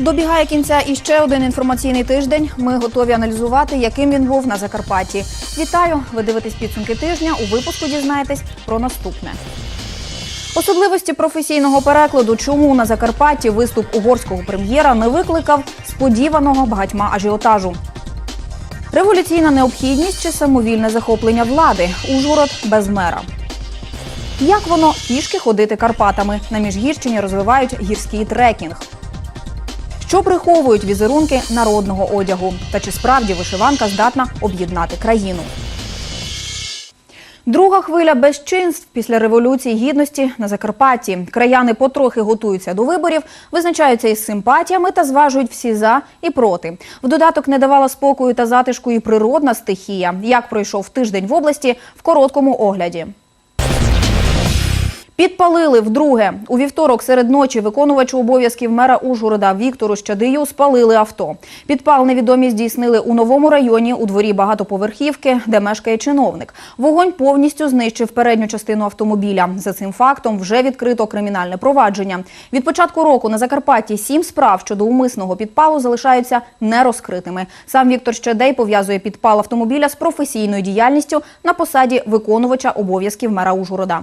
Добігає кінця і ще один інформаційний тиждень. Ми готові аналізувати, яким він був на Закарпатті. Вітаю! Ви дивитесь підсумки тижня. У випуску дізнаєтесь про наступне. Особливості професійного перекладу, чому на Закарпатті виступ угорського прем'єра не викликав сподіваного багатьма ажіотажу. Революційна необхідність чи самовільне захоплення влади. Ужгород без мера. Як воно пішки ходити Карпатами? На Міжгірщині розвивають гірський трекінг. Що приховують візерунки народного одягу? Та чи справді вишиванка здатна об'єднати країну? Друга хвиля безчинств після революції гідності на Закарпатті. Краяни потрохи готуються до виборів, визначаються із симпатіями та зважують всі за і проти. В додаток не давала спокою та затишку і природна стихія. Як пройшов тиждень в області в короткому огляді. Підпалили вдруге. У вівторок серед ночі виконувачу обов'язків мера Ужгорода Віктору Щадию спалили авто. Підпал невідомі здійснили у новому районі у дворі багатоповерхівки, де мешкає чиновник. Вогонь повністю знищив передню частину автомобіля. За цим фактом вже відкрито кримінальне провадження. Від початку року на Закарпатті сім справ щодо умисного підпалу залишаються нерозкритими. Сам Віктор Щадей пов'язує підпал автомобіля з професійною діяльністю на посаді виконувача обов'язків мера Ужгорода.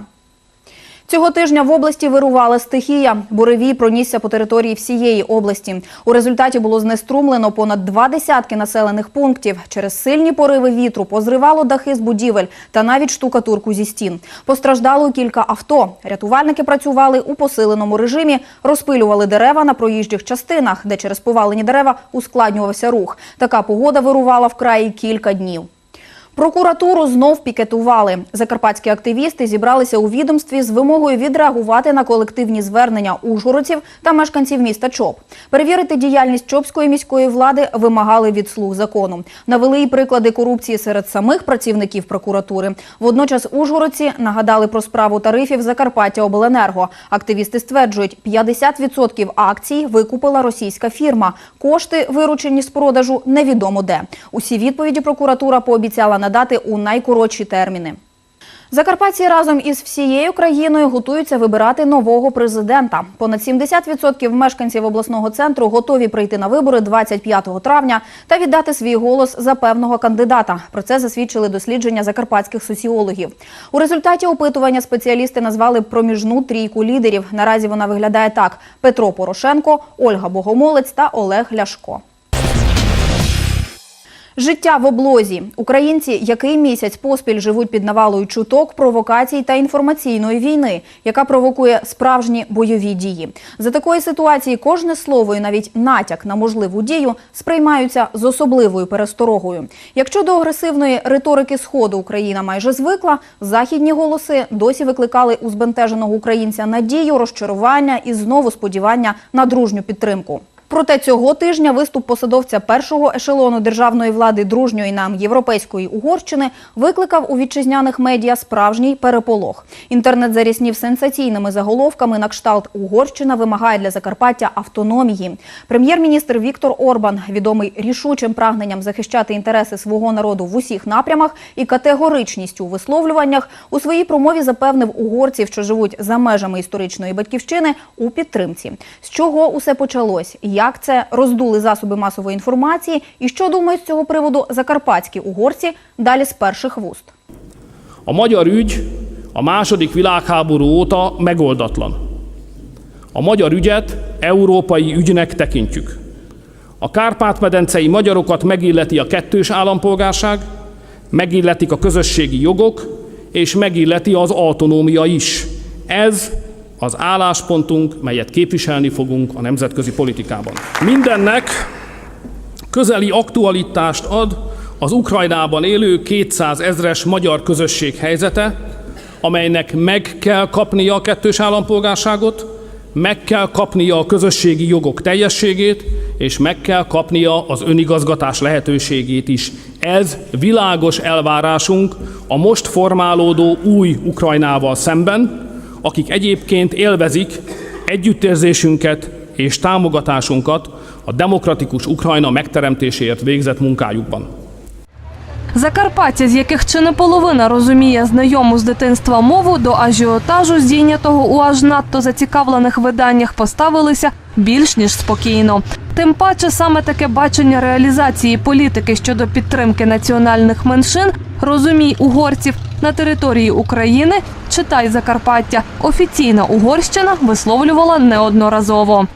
Цього тижня в області вирувала стихія. Буревій пронісся по території всієї області. У результаті було знеструмлено понад два десятки населених пунктів. Через сильні пориви вітру позривало дахи з будівель та навіть штукатурку зі стін. Постраждало кілька авто. Рятувальники працювали у посиленому режимі, розпилювали дерева на проїжджих частинах, де через повалені дерева ускладнювався рух. Така погода вирувала в краї кілька днів. Прокуратуру знов пікетували. Закарпатські активісти зібралися у відомстві з вимогою відреагувати на колективні звернення ужгородців та мешканців міста Чоп. Перевірити діяльність Чопської міської влади вимагали від слуг закону. Навели й приклади корупції серед самих працівників прокуратури. Водночас ужгородці нагадали про справу тарифів Закарпаття Обленерго. Активісти стверджують, 50% акцій викупила російська фірма. Кошти, виручені з продажу, невідомо де. Усі відповіді прокуратура пообіцяла надати у найкоротші терміни. Закарпатці разом із всією країною готуються вибирати нового президента. Понад 70% мешканців обласного центру готові прийти на вибори 25 травня та віддати свій голос за певного кандидата. Про це засвідчили дослідження закарпатських соціологів. У результаті опитування спеціалісти назвали проміжну трійку лідерів. Наразі вона виглядає так: Петро Порошенко, Ольга Богомолець та Олег Ляшко. Життя в облозі. Українці який місяць поспіль живуть під навалою чуток, провокацій та інформаційної війни, яка провокує справжні бойові дії. За такої ситуації кожне слово і навіть натяк на можливу дію сприймаються з особливою пересторогою. Якщо до агресивної риторики сходу Україна майже звикла, західні голоси досі викликали у збентеженого українця надію, розчарування і знову сподівання на дружню підтримку. Проте цього тижня виступ посадовця першого ешелону державної влади дружньої нам європейської Угорщини викликав у вітчизняних медіа справжній переполох. Інтернет заріснів сенсаційними заголовками на кшталт Угорщина вимагає для Закарпаття автономії. Прем'єр-міністр Віктор Орбан, відомий рішучим прагненням захищати інтереси свого народу в усіх напрямах і категоричністю у висловлюваннях, у своїй промові запевнив угорців, що живуть за межами історичної батьківщини, у підтримці. З чого усе почалось? Як це роздули засоби масової інформації, і що думають з цього приводу закарпатські угорці? Далі з перших вуст. A magyar ügy a második világháború óta megoldatlan. A magyar ügyet európai ügynek tekintjük. A Kárpát-medencei magyarokat megilleti a kettős állampolgárság, megilletik a közösségi jogok, és megilleti az autonómia is. Ez az álláspontunk, melyet képviselni fogunk a nemzetközi politikában. Mindennek közeli aktualitást ad az Ukrajnában élő 200 ezres magyar közösség helyzete, amelynek meg kell kapnia a kettős állampolgárságot, meg kell kapnia a közösségi jogok teljességét, és meg kell kapnia az önigazgatás lehetőségét is. Ez világos elvárásunk a most formálódó új Ukrajnával szemben, akik egyébként élvezik együttérzésünket és támogatásunkat a demokratikus Ukrajna megteremtéséért végzett munkájukban. Закарпаття, з яких чи не половина розуміє знайому з дитинства мову, до ажіотажу, здійнятого у аж надто зацікавлених виданнях, поставилися більш ніж спокійно. Тим паче саме таке бачення реалізації політики щодо підтримки національних меншин розумій угорців на території України читай Закарпаття. Офіційна Угорщина висловлювала неодноразово.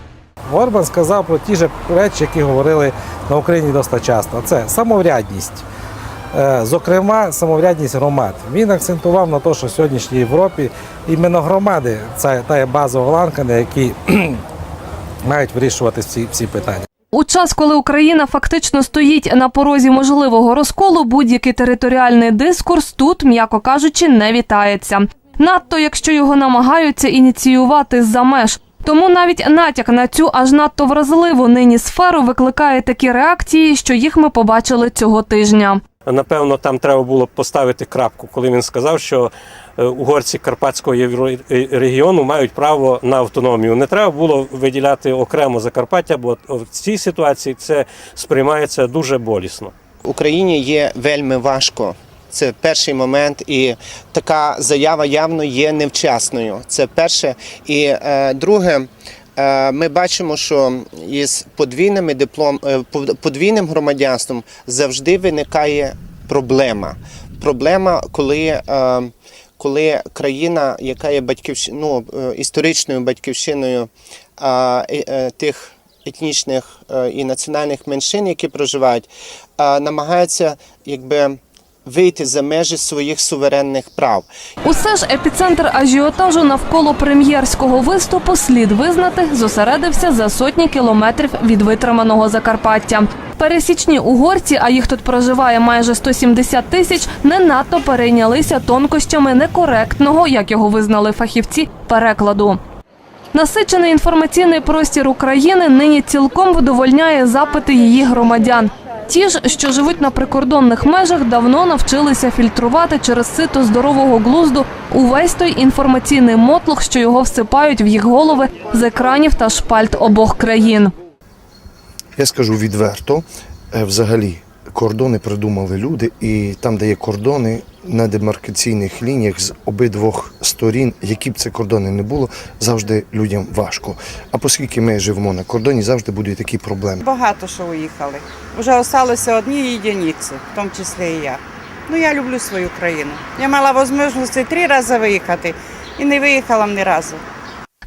Орбан сказав про ті ж речі, які говорили на Україні досить часто. Це самоврядність. Е, Зокрема, самоврядність громад. Він акцентував на те, що в сьогоднішній Європі іменно громади це та базова ланка, на якій мають вирішувати всі, всі питання. У час, коли Україна фактично стоїть на порозі можливого розколу, будь-який територіальний дискурс тут, м'яко кажучи, не вітається. Надто якщо його намагаються ініціювати за меж. Тому навіть натяк на цю аж надто вразливу нині сферу викликає такі реакції, що їх ми побачили цього тижня. Напевно, там треба було поставити крапку, коли він сказав, що е, угорці Карпатського е, регіону мають право на автономію. Не треба було виділяти окремо Закарпаття, бо в цій ситуації це сприймається дуже болісно. Україні є вельми важко. Це перший момент, і така заява явно є невчасною. Це перше. І е, друге, ми бачимо, що із подвійними диплом, е, подвійним громадянством завжди виникає проблема. Проблема, коли, е, коли країна, яка є батьківщ... ну, е, історичною батьківщиною е, е, тих етнічних е, і національних меншин, які проживають, е, намагаються якби вийти за межі своїх суверенних прав. Усе ж епіцентр ажіотажу навколо прем'єрського виступу слід визнати зосередився за сотні кілометрів від витриманого Закарпаття. Пересічні угорці, а їх тут проживає майже 170 тисяч, не надто перейнялися тонкощами некоректного, як його визнали фахівці, перекладу. Насичений інформаційний простір України нині цілком вдовольняє запити її громадян. Ті ж, що живуть на прикордонних межах, давно навчилися фільтрувати через сито здорового глузду увесь той інформаційний мотлух, що його всипають в їх голови з екранів та шпальт обох країн. Я скажу відверто, е, взагалі кордони придумали люди, і там, де є кордони на демаркаційних лініях з обидвох сторін, які б це кордони не було, завжди людям важко. А оскільки ми живемо на кордоні, завжди будуть такі проблеми. Багато що уїхали. Вже залишилися одні єдиниці, в тому числі і я. Ну, я люблю свою країну. Я мала можливість три рази виїхати і не виїхала ні разу.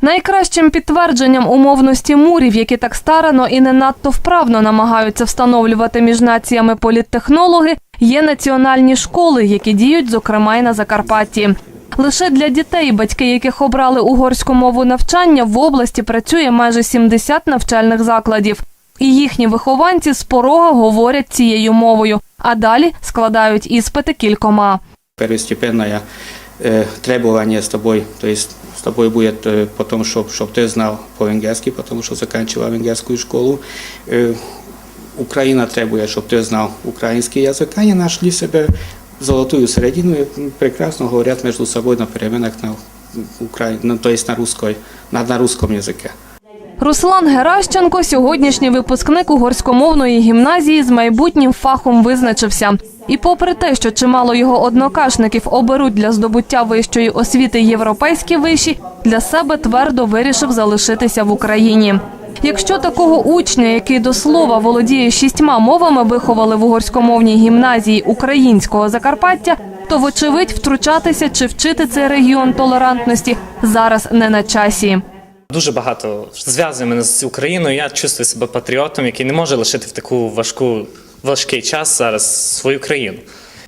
Найкращим підтвердженням умовності мурів, які так старано і не надто вправно намагаються встановлювати між націями політтехнологи, є національні школи, які діють, зокрема, й на Закарпатті. Лише для дітей, батьки яких обрали угорську мову навчання, в області працює майже 70 навчальних закладів. І їхні вихованці з порога говорять цією мовою, а далі складають іспити кількома. первостепенное э, требование с тобой, то есть с тобой будет э, потом, чтобы чтоб ты знал по-венгерски, потому что заканчивал венгерскую школу. Э, Украина требует, чтобы ты знал украинский язык. Они нашли себе золотую середину и м, прекрасно говорят между собой на переменах на Укра... на- то есть на русской, на, на русском языке. Руслан Геращенко, сьогоднішній випускник угорськомовної гімназії з майбутнім фахом визначився. І попри те, що чимало його однокашників оберуть для здобуття вищої освіти європейські виші, для себе твердо вирішив залишитися в Україні. Якщо такого учня, який до слова володіє шістьма мовами, виховали в угорськомовній гімназії українського Закарпаття, то вочевидь втручатися чи вчити цей регіон толерантності зараз не на часі. Дуже багато зв'язує мене з Україною. Я чувствую себе патріотом, який не може лишити в таку важку важкий час зараз свою країну.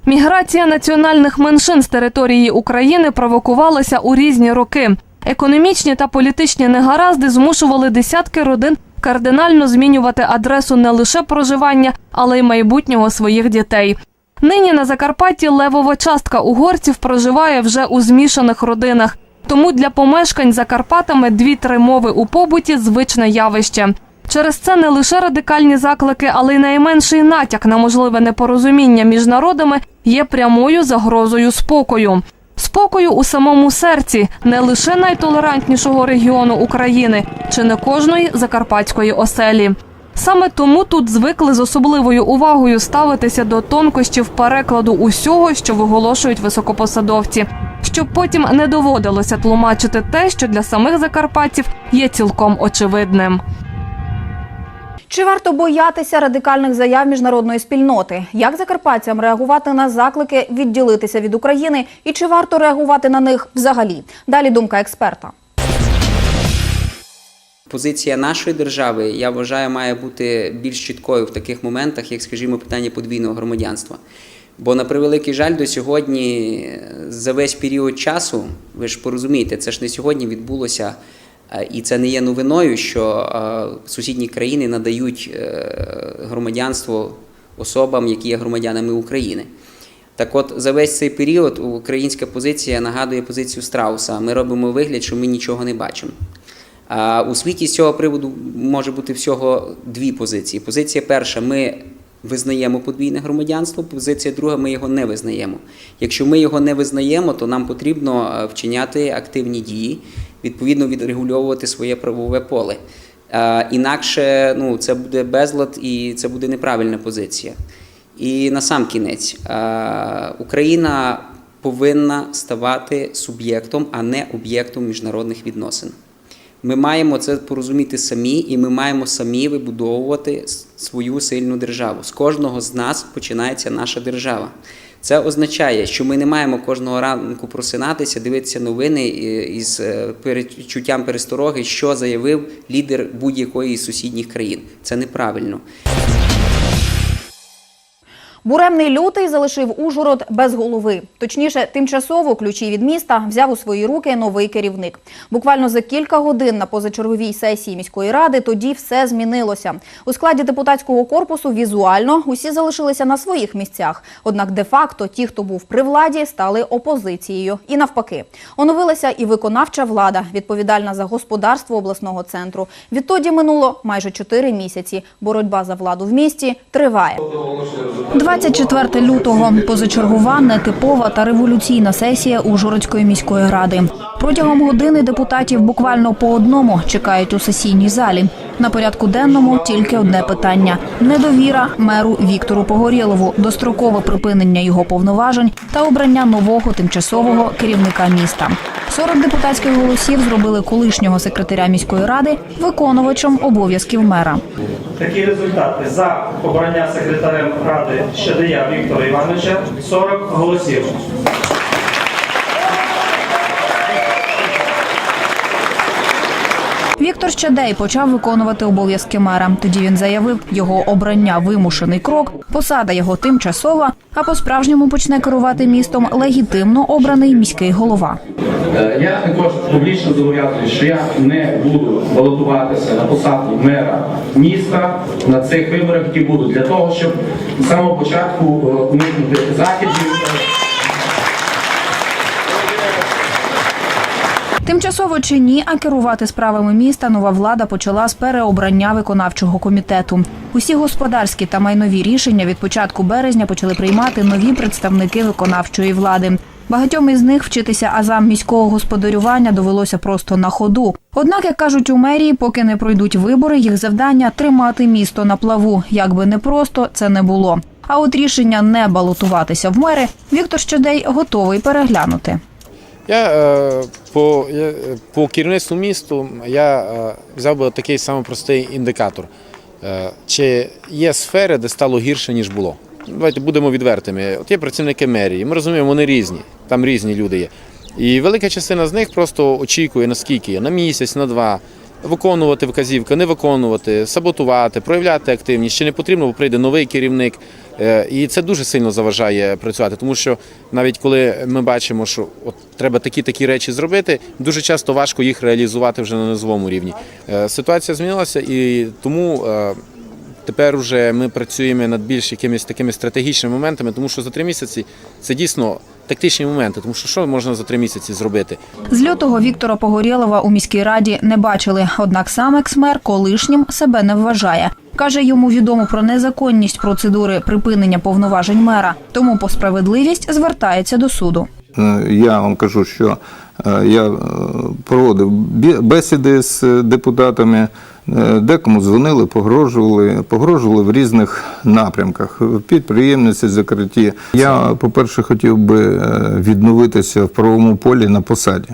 Міграція національних меншин з території України провокувалася у різні роки. Економічні та політичні негаразди змушували десятки родин кардинально змінювати адресу не лише проживання, але й майбутнього своїх дітей. Нині на Закарпатті левова частка угорців проживає вже у змішаних родинах. Тому для помешкань за Карпатами дві-три мови у побуті звичне явище. Через це не лише радикальні заклики, але й найменший натяк на можливе непорозуміння між народами є прямою загрозою спокою. Спокою у самому серці не лише найтолерантнішого регіону України, чи не кожної закарпатської оселі. Саме тому тут звикли з особливою увагою ставитися до тонкощів перекладу усього, що виголошують високопосадовці, щоб потім не доводилося тлумачити те, що для самих закарпатців є цілком очевидним. Чи варто боятися радикальних заяв міжнародної спільноти? Як закарпатцям реагувати на заклики відділитися від України? І чи варто реагувати на них взагалі? Далі думка експерта. Позиція нашої держави, я вважаю, має бути більш чіткою в таких моментах, як, скажімо, питання подвійного громадянства. Бо на превеликий жаль, до сьогодні е, за весь період часу, ви ж порозумієте, це ж не сьогодні відбулося, е, і це не є новиною, що е, сусідні країни надають громадянство особам, які є громадянами України. Так от за весь цей період українська позиція нагадує позицію Страуса. Ми робимо вигляд, що ми нічого не бачимо. А у світі з цього приводу може бути всього дві позиції. Позиція перша ми визнаємо подвійне громадянство, позиція друга ми його не визнаємо. Якщо ми його не визнаємо, то нам потрібно е, вчиняти активні дії, відповідно відрегульовувати своє правове поле. Е, Інакше ну, це буде безлад і це буде неправильна позиція. І на сам кінець е, Україна повинна ставати суб'єктом, а не об'єктом міжнародних відносин. Ми маємо це порозуміти самі, і ми маємо самі вибудовувати свою сильну державу. З кожного з нас починається наша держава. Це означає, що ми не маємо кожного ранку просинатися, дивитися новини із е, перечуттям перестороги, що заявив лідер будь-якої з сусідніх країн. Це неправильно. Буремний лютий залишив Ужгород без голови. Точніше, тимчасово ключі від міста взяв у свої руки новий керівник. Буквально за кілька годин на позачерговій сесії міської ради тоді все змінилося. У складі депутатського корпусу візуально усі залишилися на своїх місцях. Однак де-факто ті, хто був при владі, стали опозицією. І навпаки, оновилася і виконавча влада, відповідальна за господарство обласного центру. Відтоді минуло майже чотири місяці. Боротьба за владу в місті триває. 24 лютого позачергова, нетипова та революційна сесія Ужгородської міської ради. Протягом години депутатів буквально по одному чекають у сесійній залі. На порядку денному тільки одне питання: недовіра меру Віктору Погорєлову, дострокове припинення його повноважень та обрання нового тимчасового керівника міста. 40 депутатських голосів зробили колишнього секретаря міської ради виконувачем обов'язків мера. Такі результати за обрання секретарем ради Щадия Віктора Івановича 40 голосів. Віктор Щадей почав виконувати обов'язки мера. Тоді він заявив, його обрання вимушений крок, посада його тимчасова, а по-справжньому почне керувати містом легітимно обраний міський голова. Е, Я також публічно зобов'язую, що я не буду балотуватися на посаду мера міста на цих виборах, які будуть для того, щоб з самого початку е, уникнути закидів. Тимчасово чи ні, а керувати справами міста нова влада почала з переобрання виконавчого комітету. Усі господарські та майнові рішення від початку березня почали приймати нові представники виконавчої влади. Багатьом із них вчитися азам міського господарювання довелося просто на ходу. Однак, як кажуть у мерії, поки не пройдуть вибори, їх завдання тримати місто на плаву. Як би не просто це не було. А от рішення не балотуватися в мери Віктор Щодей готовий переглянути. Я е, по, по керівництву місту я е, взяв би такий самий простий індикатор. Е, чи є сфери, де стало гірше, ніж було? Давайте будемо відвертими. От є працівники мерії, ми розуміємо, вони різні, там різні люди є. І велика частина з них просто очікує, наскільки є, на місяць, на два. Виконувати вказівки, не виконувати, саботувати, проявляти активність. Ще не потрібно, бо прийде новий керівник. Е, І це дуже сильно заважає працювати, тому що навіть коли ми бачимо, що от треба такі такі речі зробити, дуже часто важко їх реалізувати вже на низовому рівні. Е, Ситуація змінилася, і тому е, тепер вже ми працюємо над більш якимись такими стратегічними моментами, тому що за три місяці це дійсно тактичні моменти, тому що що можна за три місяці зробити? З лютого Віктора Погорєлова у міській раді не бачили. Однак сам екс-мер колишнім себе не вважає. Каже, йому відомо про незаконність процедури припинення повноважень мера. Тому по справедливість звертається до суду. Е, Я вам кажу, що е, я е, проводив бесіди з депутатами, декому дзвонили, погрожували, погрожували в різних напрямках. Підприємниці закриті. Я, по-перше, хотів би відновитися в правовому полі на посаді.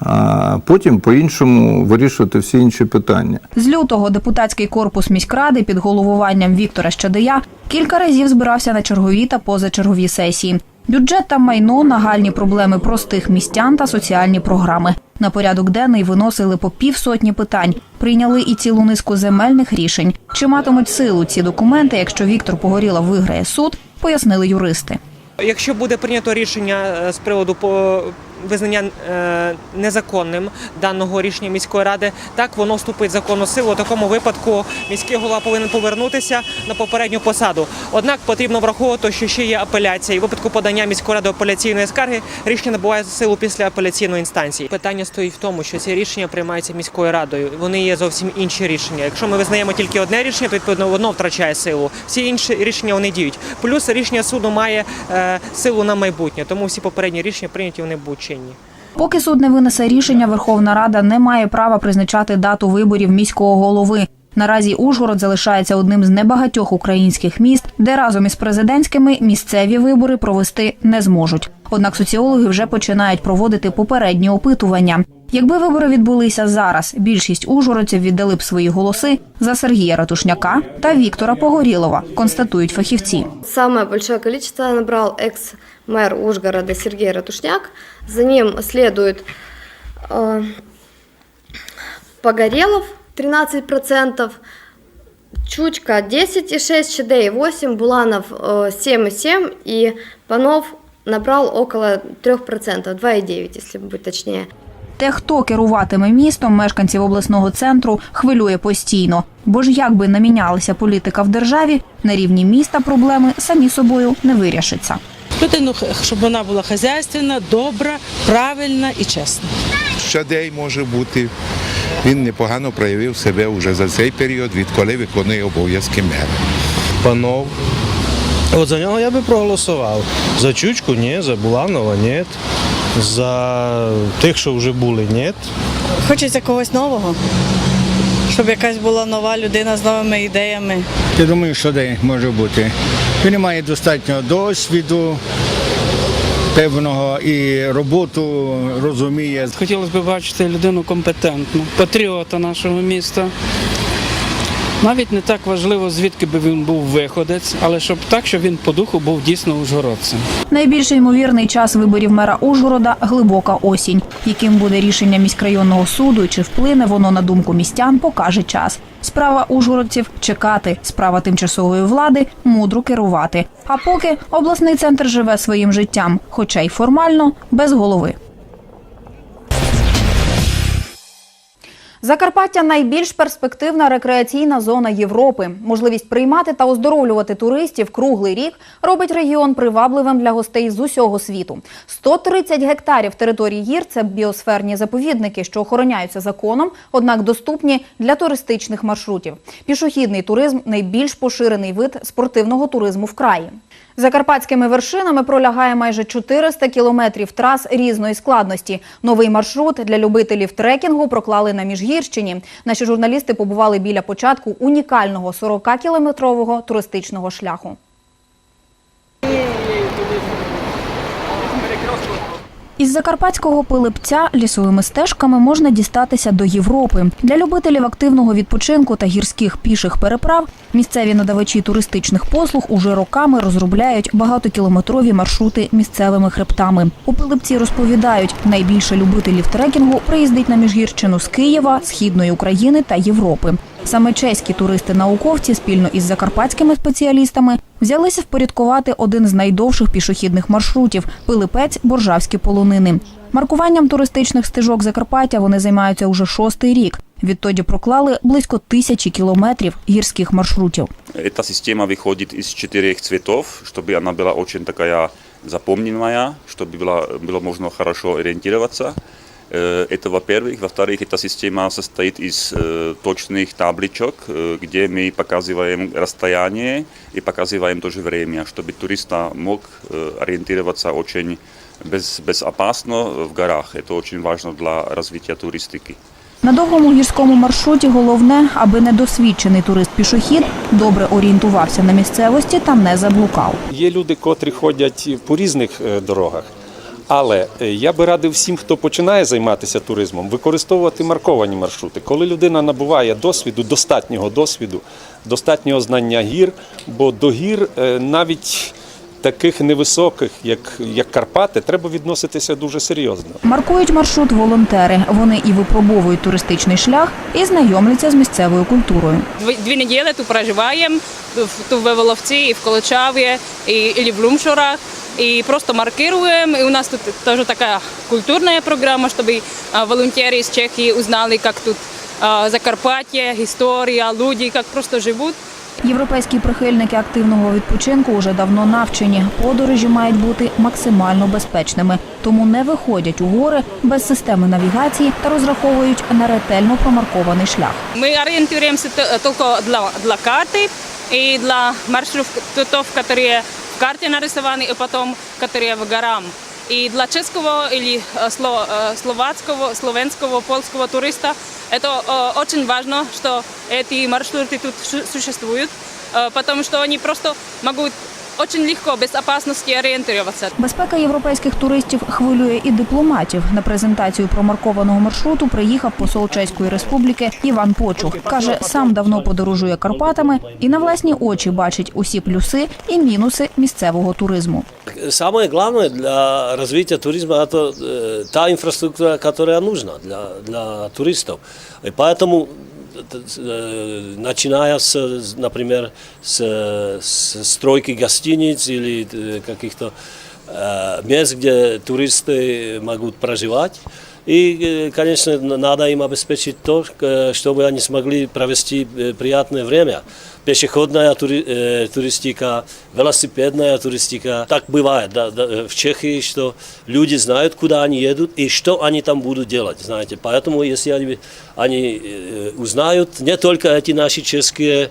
а потім по-іншому вирішувати всі інші питання. З лютого депутатський корпус міськради під головуванням Віктора Щадия кілька разів збирався на чергові та позачергові сесії. Бюджет та майно, нагальні проблеми простих містян та соціальні програми. На порядок денний виносили по півсотні питань, прийняли і цілу низку земельних рішень. Чи матимуть силу ці документи, якщо Віктор Погоріла виграє суд, пояснили юристи. Якщо буде прийнято рішення е, з приводу по визнання е, незаконним даного рішення міської ради, так воно вступить в законну силу. У такому випадку міський голова повинен повернутися на попередню посаду. Однак потрібно враховувати, що ще є апеляція. І в випадку подання міської ради апеляційної скарги рішення набуває силу після апеляційної інстанції. Питання стоїть в тому, що ці рішення приймаються міською радою. Вони є зовсім інші рішення. Якщо ми визнаємо тільки одне рішення, то відповідно воно втрачає силу. Всі інші рішення вони діють. Плюс рішення суду має е, силу на майбутнє, тому всі попередні рішення прийняті вони будуть чинні. Поки суд не винесе рішення, Верховна Рада не має права призначати дату виборів міського голови. Наразі Ужгород залишається одним з небагатьох українських міст, де разом із президентськими місцеві вибори провести не зможуть. Однак соціологи вже починають проводити попередні опитування. Якби вибори відбулися зараз, більшість ужгородців віддали б свої голоси за Сергія Ратушняка та Віктора Погорілова, констатують фахівці. Самое большое количество набрал экс-мэр Ужгорода Сергей Ратушняк. За ним следует э, Погорелов 13%, Чучка 10,6, Чедей 8, Буланов э, 7,7 и Панов набрал около 3%, 2,9, если быть точнее. Те, хто керуватиме містом, мешканців обласного центру хвилює постійно. Бо ж як би не мінялася політика в державі, на рівні міста проблеми самі собою не вирішаться. Людину, щоб вона була хазяйственна, добра, правильна і чесна. Щадей може бути. Він непогано проявив себе вже за цей період, відколи виконує обов'язки мера. Панов. От за нього я би проголосував. За Чучку ні, за Буланова ні. За тих, що вже були, ні. Хочеться когось нового, щоб якась була нова людина з новими ідеями. Я думаю, що де може бути. Він має достатньо досвіду певного і роботу розуміє. Хотілося б бачити людину компетентну, патріота нашого міста. Навіть не так важливо, звідки би він був виходець, але щоб так, щоб він по духу був дійсно ужгородцем. Найбільш ймовірний час виборів мера Ужгорода глибока осінь. Яким буде рішення міськрайонного суду чи вплине воно на думку містян, покаже час. Справа ужгородців чекати, справа тимчасової влади мудро керувати. А поки обласний центр живе своїм життям, хоча й формально без голови. Закарпаття найбільш перспективна рекреаційна зона Європи. Можливість приймати та оздоровлювати туристів круглий рік робить регіон привабливим для гостей з усього світу. 130 гектарів території гір це біосферні заповідники, що охороняються законом, однак доступні для туристичних маршрутів. Пішохідний туризм найбільш поширений вид спортивного туризму в краї. Закарпатськими вершинами пролягає майже 400 кілометрів трас різної складності. Новий маршрут для любителів трекінгу проклали на Міжгірщині. Наші журналісти побували біля початку унікального 40-кілометрового туристичного шляху. Із закарпатського пилипця лісовими стежками можна дістатися до Європи. Для любителів активного відпочинку та гірських піших переправ місцеві надавачі туристичних послуг уже роками розробляють багатокілометрові маршрути місцевими хребтами. У пилипці розповідають, найбільше любителів трекінгу приїздить на Міжгірщину з Києва, східної України та Європи. Саме чеські туристи-науковці спільно із закарпатськими спеціалістами взялися впорядкувати один з найдовших пішохідних маршрутів Пилипець Боржавські полонини. Маркуванням туристичних стежок Закарпаття вони займаються уже шостий рік. Відтоді проклали близько тисячі кілометрів гірських маршрутів. Эта система выходит из четырех цветов, чтобы она была очень такая запомненная, чтобы было, было можно хорошо ориентироваться. Э, Это во-первых. Во-вторых, эта система состоит из э, точных табличек, э, где мы показываем расстояние и показываем тоже время, чтобы турист мог э, ориентироваться очень без, безопасно в горах. Это очень важно для развития туристики. На довгому гірському маршруті головне, аби недосвідчений турист-пішохід добре орієнтувався на місцевості та не заблукав. Є люди, котрі ходять по різних е, дорогах. Але е, я би радив всім, хто починає займатися туризмом, використовувати марковані маршрути. Коли людина набуває досвіду, достатнього досвіду, достатнього знання гір, бо до гір е, навіть таких невисоких, як, як Карпати, треба відноситися дуже серйозно. Маркують маршрут волонтери. Вони і випробовують туристичний шлях, і знайомляться з місцевою культурою. Дві, дві неділі тут проживаємо, в- тут в Воловці, і в Колочаві, і, і в Лумшурах И просто маркируем. И у нас тут тоже такая культурная программа, чтобы а, волонтеры из Чехии узнали, как тут а, Закарпатье, история, люди, как просто живут. Європейські прихильники активного відпочинку вже давно навчені. Подорожі мають бути максимально безпечними, тому не виходять у гори без системи навігації та розраховують на ретельно промаркований шлях. Мы ориентируемся т- только для, для карты и для маршрутов, которые в карте нарисованы, и потом, которые в горам. И для чешского или э, сло- э, словацкого, словенского, польского туриста это э, очень важно, что эти маршруты тут шу- существуют, э, потому что они просто могут очень легко, без опасности ориентироваться. Безпека європейських туристів хвилює і дипломатів. На презентацію промаркованого маршруту приїхав посол Чеської республіки Іван Почух. Каже, сам давно подорожує Карпатами і на власні очі бачить усі плюси і мінуси місцевого туризму. Самое главное для развития туризма это э, та инфраструктура, которая нужна для, для туристов. И поэтому, э, начиная с, например, с, с стройки гостиниц или э, каких-то э, мест, где туристы могут проживать, И, э, конечно, надо им обеспечить то, э, чтобы они смогли провести э, приятное время. Пешеходная тури- э, туристика, велосипедная туристика. Так бывает да, да, в Чехии, что люди знают, куда они едут и что они там будут делать, знаете. Поэтому, если они, они узнают не только эти наши чешские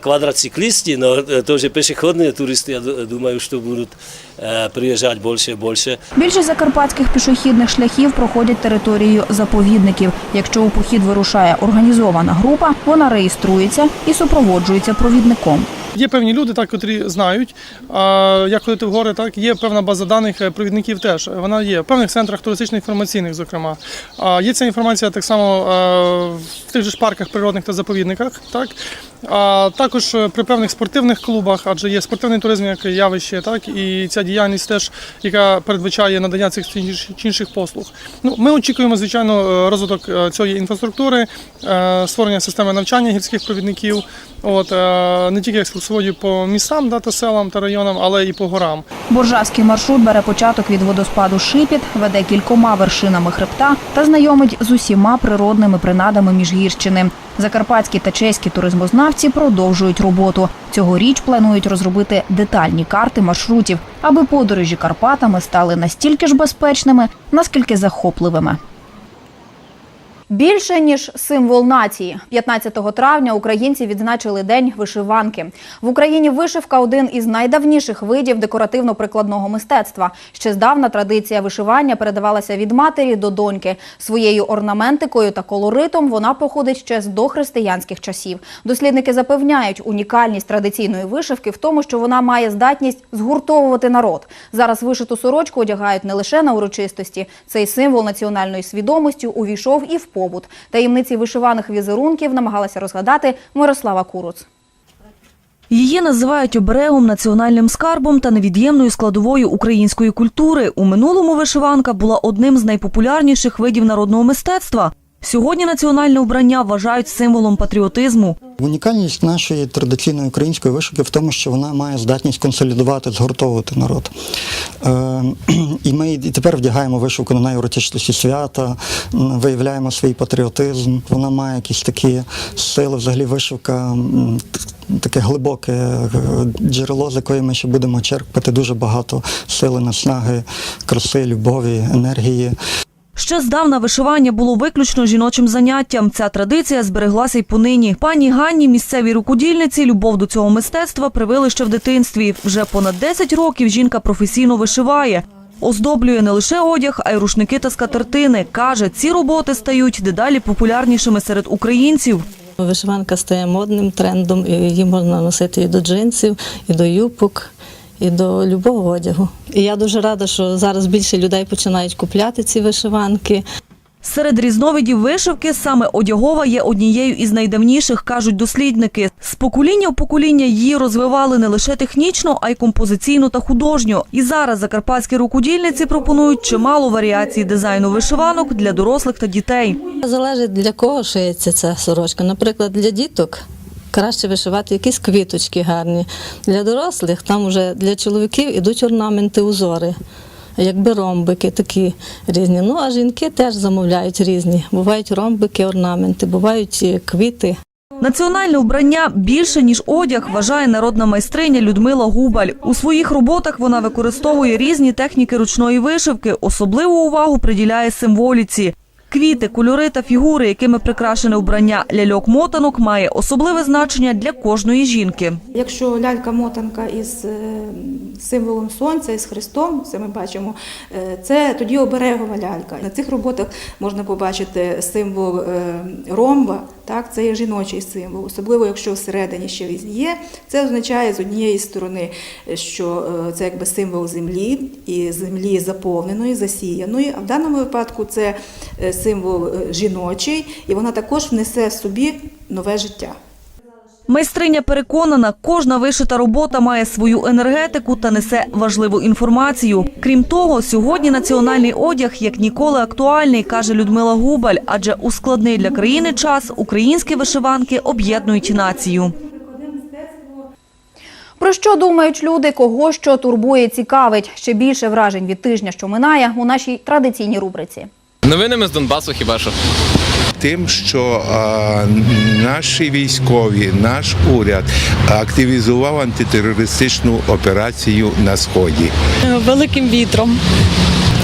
квадроциклисты, но тоже пешеходные туристы, я ду- думаю, что будут э, приезжать больше и больше. Більшість закарпатських пішохідних шляхів проходять територією заповідників. Якщо у похід вирушає організована група, вона реєструється і супроводжується провідником. Є певні люди, так, котрі знають, як ходити в гори, так є певна база даних е, провідників теж. Вона є в певних центрах туристичних інформаційних, зокрема. Є ця інформація так само е, в тих же ж парках природних та заповідниках. Так? А також е, при певних спортивних клубах, адже є спортивний туризм як явище, так і ця діяльність теж, яка передбачає надання цих інших- послуг. Ну, ми очікуємо, звичайно, е, розвиток е, цієї інфраструктури, е, створення системи навчання гірських провідників. От не тільки екскурсоводів по містам, да, та селам та районам, але і по горам. Боржавський маршрут бере початок від водоспаду Шипіт, веде кількома вершинами хребта та знайомить з усіма природними принадами Міжгірщини. Закарпатські та чеські туризмознавці продовжують роботу. Цьогоріч планують розробити детальні карти маршрутів, аби подорожі Карпатами стали настільки ж безпечними, наскільки захопливими. Більше ніж символ нації, 15 травня українці відзначили день вишиванки. В Україні вишивка один із найдавніших видів декоративно-прикладного мистецтва. Ще здавна традиція вишивання передавалася від матері до доньки. Своєю орнаментикою та колоритом вона походить ще з дохристиянських часів. Дослідники запевняють, унікальність традиційної вишивки в тому, що вона має здатність згуртовувати народ. Зараз вишиту сорочку одягають не лише на урочистості. Цей символ національної свідомості увійшов і в побут. Таємниці вишиваних візерунків намагалася розгадати Мирослава Куруц. Її називають оберегом, національним скарбом та невід'ємною складовою української культури. У минулому вишиванка була одним з найпопулярніших видів народного мистецтва. Сьогодні національне убрання вважають символом патріотизму. Унікальність нашої традиційної української вишивки в тому, що вона має здатність консолідувати, згуртовувати народ. Е, і ми і тепер вдягаємо вишивку на найурочистіші свята, виявляємо свій патріотизм. Вона має якісь такі сили. Взагалі вишивка таке глибоке е, джерело, з якої ми ще будемо черпати дуже багато сили, наснаги, краси, любові, енергії. Ще здавна вишивання було виключно жіночим заняттям. Ця традиція збереглася й понині. Пані Ганні, місцевій рукодільниці, любов до цього мистецтва привили ще в дитинстві. Вже понад 10 років жінка професійно вишиває. Оздоблює не лише одяг, а й рушники та скатертини. Каже, ці роботи стають дедалі популярнішими серед українців. Вишиванка стає модним трендом, її можна носити і до джинсів, і до юбок, і до любого одягу. І я дуже рада, що зараз більше людей починають купляти ці вишиванки. Серед різновидів вишивки саме одягова є однією із найдавніших, кажуть дослідники. З покоління в покоління її розвивали не лише технічно, а й композиційно та художньо. І зараз закарпатські рукодільниці пропонують чимало варіацій дизайну вишиванок для дорослих та дітей. Залежить для кого шиється ця сорочка. Наприклад, для діток краще вишивати якісь квіточки гарні. Для дорослих там вже для чоловіків ідуть орнаменти, узори. Якби ромбики такі різні. Ну а жінки теж замовляють різні. Бувають ромбики, орнаменти, бувають е, квіти. Національне вбрання більше ніж одяг, вважає народна майстриня Людмила Губаль. У своїх роботах вона використовує різні техніки ручної вишивки. Особливу увагу приділяє символіці. Квіти, кольори та фігури, якими прикрашене вбрання ляльок-мотанок, має особливе значення для кожної жінки. Якщо лялька-мотанка із е, символом сонця, із Христом, це ми бачимо, е, це тоді оберегова лялька. На цих роботах можна побачити символ е, ромба, так, це є жіночий символ, особливо якщо всередині ще є. Це означає з однієї сторони, що це якби символ землі і землі заповненої, засіяної, а в даному випадку це е, символ е, жіночий, і вона також внесе в собі нове життя. Майстриня переконана, кожна вишита робота має свою енергетику та несе важливу інформацію. Крім того, сьогодні національний одяг як ніколи актуальний, каже Людмила Губаль, адже у складний для країни час українські вишиванки об'єднують націю. Про що думають люди, кого що турбує, цікавить. Ще більше вражень від тижня, що минає у нашій традиційній рубриці. Новинами з Донбасу хіба що. Тим, що а, наші військові, наш уряд активізував антитерористичну операцію на сході. великим вітром.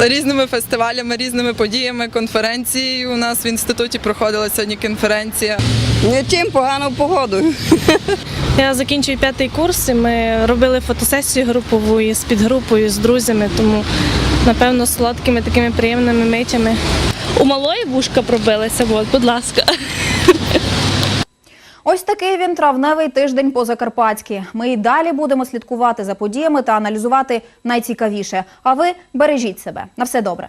Різними фестивалями, різними подіями, конференцією. У нас в інституті проходила сьогодні конференція. Не чим поганою погодою. Я закінчую п'ятий курс. і Ми робили фотосесію групову із підгрупою з друзями, тому напевно солодкими такими приємними митями. У малої вушка пробилися, от, будь ласка. Ось такий він травневий тиждень по Закарпатськи. Ми і далі будемо слідкувати за подіями та аналізувати найцікавіше. А ви бережіть себе. На все добре.